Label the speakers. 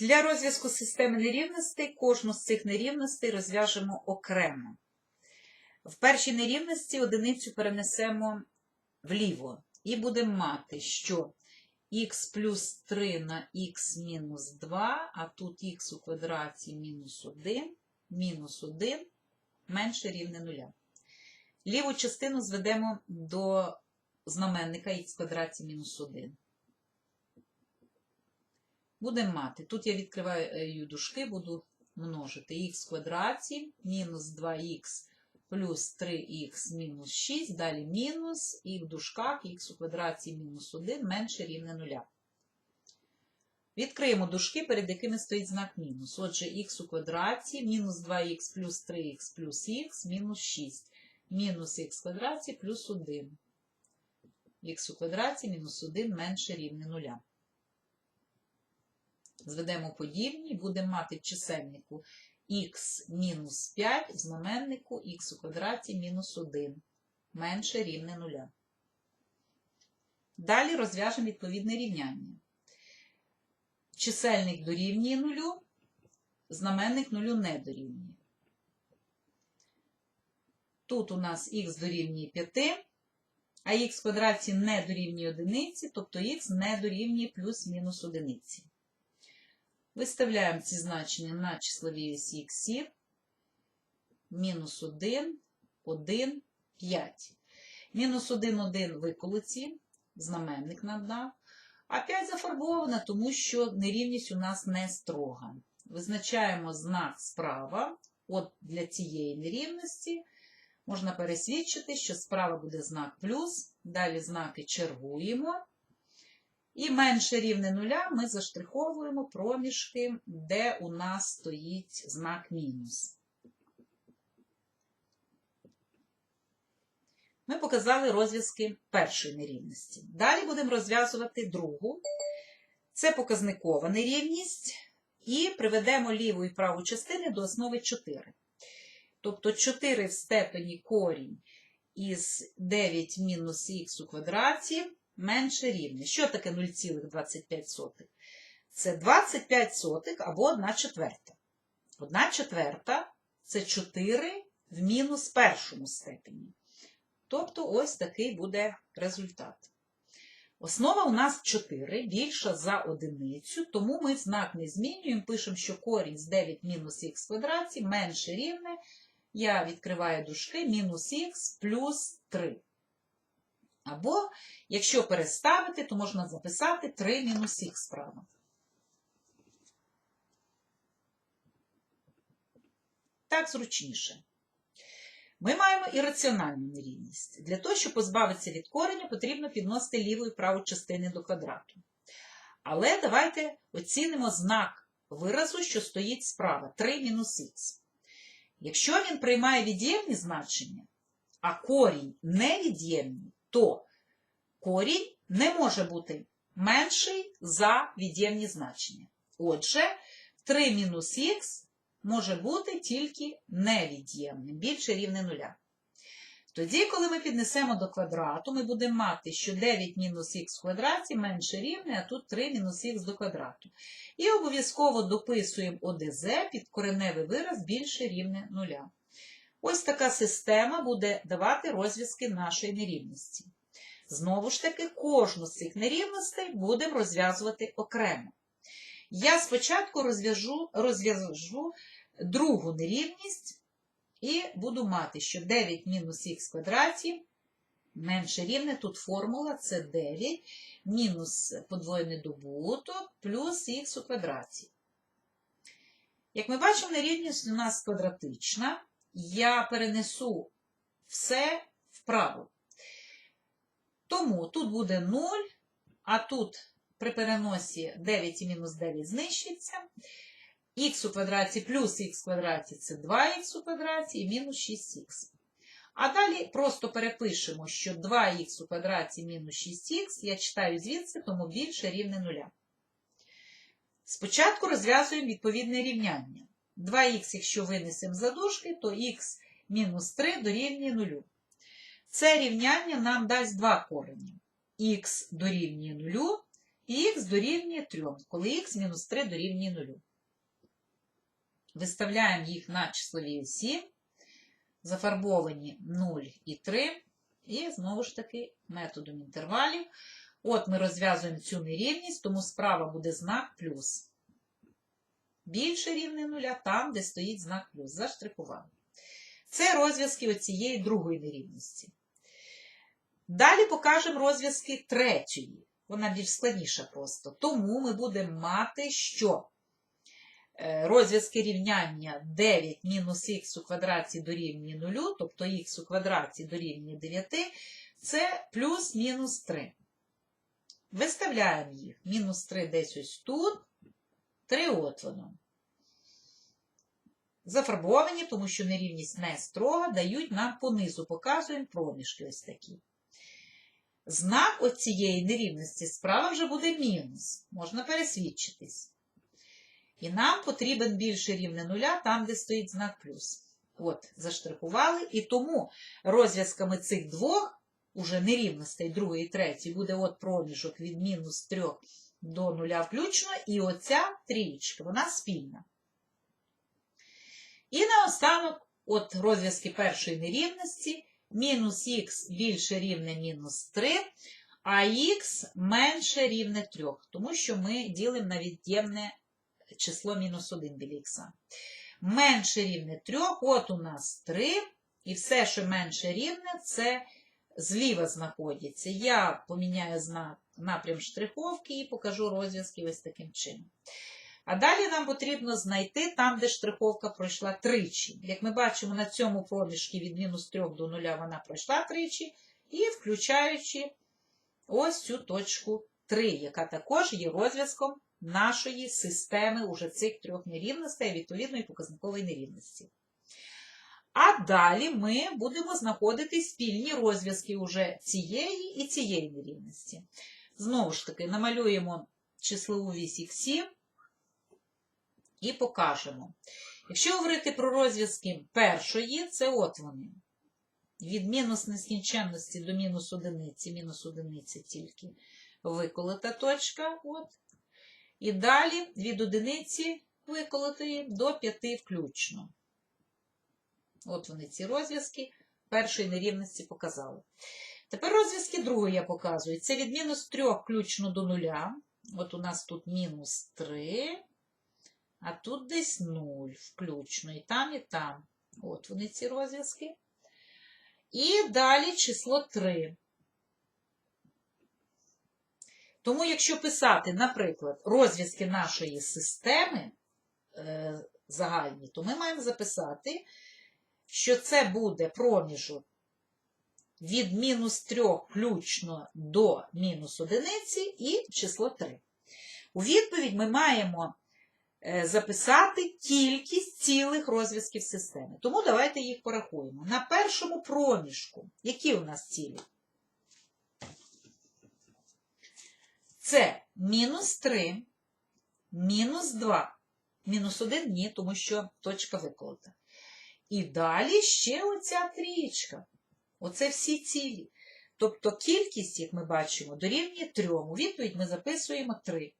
Speaker 1: Для розв'язку системи нерівностей кожну з цих нерівностей розв'яжемо окремо. В першій нерівності одиницю перенесемо вліво і будемо мати, що х плюс 3 на х мінус 2, а тут х у квадраті мінус 1, мінус 1 менше рівне 0. Ліву частину зведемо до знаменника х квадраті мінус 1. Будемо мати. Тут я відкриваю дужки, буду множити х в квадраті мінус 2х плюс 3х мінус 6, далі мінус, і в дужках х у квадраті мінус 1 менше рівне 0. Відкриємо дужки, перед якими стоїть знак мінус. Отже, х у квадраті мінус 2х плюс 3х плюс х мінус 6. Мінус х в квадраті плюс 1. х у квадраті мінус 1 менше рівне 0. Зведемо подібні, будемо мати в чисельнику х мінус 5 в знаменнику х у квадраті мінус 1 менше рівне 0. Далі розв'яжемо відповідне рівняння. Чисельник дорівнює 0, знаменник 0 не дорівнює. Тут у нас х дорівнює 5, а х в квадраті не дорівнює 1, тобто х не дорівнює плюс-мінус 1. Виставляємо ці значення на числовій осі х, мінус 1, 1, 5. Мінус 1, 1 виколоті, знаменник надав, а 5 зафарбовано, тому що нерівність у нас не строга. Визначаємо знак справа. От для цієї нерівності можна пересвідчити, що справа буде знак плюс, далі знаки чергуємо. І менше рівне нуля ми заштриховуємо проміжки, де у нас стоїть знак мінус. Ми показали розв'язки першої нерівності. Далі будемо розв'язувати другу. Це показникова нерівність. І приведемо ліву і праву частини до основи 4. Тобто 4 в степені корінь із 9 мінус х у квадраті менше рівне. Що таке 0,25? Це 25 сотих або 1 четверта. 1 четверта це 4 в мінус першому степені. Тобто ось такий буде результат. Основа у нас 4, більша за одиницю, тому ми знак не змінюємо, пишемо, що корінь з 9 мінус х квадраті менше рівне. Я відкриваю дужки мінус х плюс 3. Або, якщо переставити, то можна записати 3 мінус х справа. Так зручніше. Ми маємо ірраціональну нерівність. Для того, щоб позбавитися від кореня, потрібно підносити ліву і праву частини до квадрату. Але давайте оцінимо знак виразу, що стоїть справа 3 мінус х. Якщо він приймає від'ємні значення, а корінь невід'ємний, то корінь не може бути менший за від'ємні значення. Отже, 3 мінус х може бути тільки невід'ємним, більше рівне нуля. Тоді, коли ми піднесемо до квадрату, ми будемо мати, що 9 мінус х в квадраті менше рівне, а тут 3 мінус х до квадрату. І обов'язково дописуємо ОДЗ під кореневий вираз більше рівне нуля. Ось така система буде давати розв'язки нашої нерівності. Знову ж таки, кожну з цих нерівностей будемо розв'язувати окремо. Я спочатку розв'яжу розв'яжу другу нерівність і буду мати, що 9 мінус х квадраті менше рівне, тут формула це 9 мінус подвоєний добуток плюс х у квадраті. Як ми бачимо, нерівність у нас квадратична. Я перенесу все вправо. Тому тут буде 0, а тут при переносі 9 і мінус 9 знищиться. Х у квадраті плюс х в квадраті це 2х у квадраті і мінус 6х. А далі просто перепишемо, що 2х у квадраті мінус 6х, я читаю звідси, тому більше рівне 0. Спочатку розв'язуємо відповідне рівняння. 2х, якщо винесемо за дужки, то х мінус 3 дорівнює 0. Це рівняння нам дасть два корені. х дорівнює 0 і х дорівнює 3, коли х мінус 3 дорівнює 0. Виставляємо їх на числовій осі, зафарбовані 0 і 3, і знову ж таки методом інтервалів. От ми розв'язуємо цю нерівність, тому справа буде знак плюс. Більше рівне нуля там, де стоїть знак плюс. Заштрихували. Це розв'язки оцієї другої нерівності. Далі покажемо розв'язки третьої. Вона більш складніша просто. Тому ми будемо мати, що е, розв'язки рівняння 9 мінус х у квадраті дорівнює 0, тобто х у квадраті дорівнює 9, це плюс-мінус 3. Виставляємо їх. Мінус 3 десь ось тут, 3 от воно. Зафарбовані, тому що нерівність не строга, дають нам понизу, показуємо проміжки ось такі. Знак оцієї нерівності справа вже буде мінус. Можна пересвідчитись. І нам потрібен більше рівне нуля там, де стоїть знак плюс. От, заштрихували. І тому розв'язками цих двох, уже нерівностей, другої і третьої, буде от проміжок від мінус 3 до нуля включно, і оця трієчка, вона спільна. І наостанок, от розв'язки першої нерівності, мінус х більше рівне мінус 3, а х менше рівне 3, тому що ми ділимо на від'ємне число мінус 1 біля х. Менше рівне 3, от у нас 3, і все, що менше рівне, це зліва знаходиться. Я поміняю знак напрям штриховки і покажу розв'язки ось таким чином. А далі нам потрібно знайти там, де штриховка пройшла тричі. Як ми бачимо, на цьому проміжку від мінус 3 до 0 вона пройшла тричі, і включаючи ось цю точку 3, яка також є розв'язком нашої системи уже цих трьох нерівностей, відповідної показникової нерівності. А далі ми будемо знаходити спільні розв'язки уже цієї і цієї нерівності. Знову ж таки, намалюємо числову вісь х і покажемо. Якщо говорити про розв'язки першої, це от вони. Від мінус нескінченності до мінус одиниці, мінус одиниці тільки виколота точка. От. І далі від одиниці виколотої до п'яти включно. От вони ці розв'язки першої нерівності показали. Тепер розв'язки другої я показую. Це від мінус 3 включно до нуля. От у нас тут мінус 3, а тут десь 0 включно. І там, і там. От вони ці розв'язки. І далі число 3. Тому, якщо писати, наприклад, розв'язки нашої системи е, загальні, то ми маємо записати, що це буде проміжок від мінус 3 включно до мінус одиниці і число 3. У відповідь ми маємо е, записати кількість цілих розв'язків системи. Тому давайте їх порахуємо. На першому проміжку, які у нас цілі? Це мінус 3, мінус 2, мінус 1 ні, тому що точка виколота. І далі ще оця трієчка. Оце всі цілі. Тобто кількість, як ми бачимо, дорівнює трьом. У відповідь ми записуємо 3.